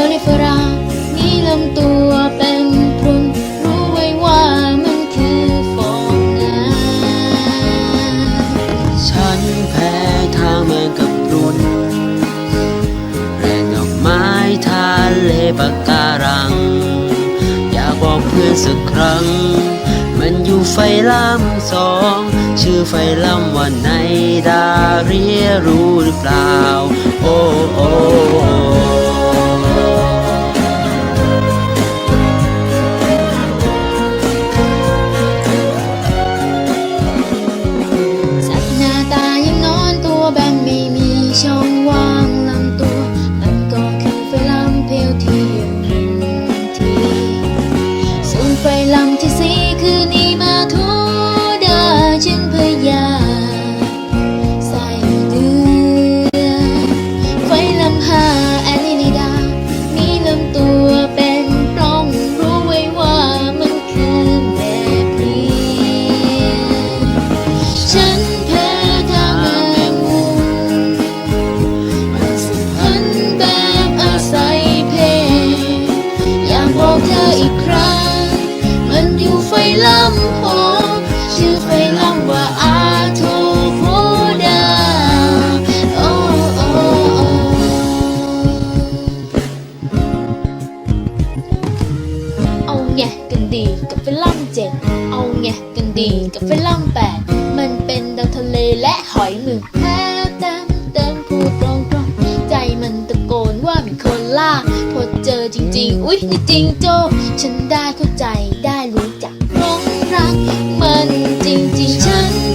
อในฝรั่งมีลำตัวเป็นพรุนรู้ไว้ว่ามันคือฟองน้ำฉันแพ้ทางเมืองกับรุนแรงดอกไม้ทะเลปะการัง อยากบอกเพื่อนสักครั้ง มันอยู่ไฟล่ำสอง ชื่อไฟล่ำว่าไนดาเรียรู้หรือเปล่า โอ้โอ้ กัฟิลัมเจ็ดเอาไงกันดีกับฟิลัมแปดมันเป็นดาวทะเลและหอยหมึกแท้เต็มเต็มพูดตรงตรงใจมันตะโกนว่ามีคนล่าพอเจอจริง ๆ อุ๊ยนี่จริงโจ้ฉันได้เข้าใจได้รู้จักร้องรักมันจริง ๆ ฉัน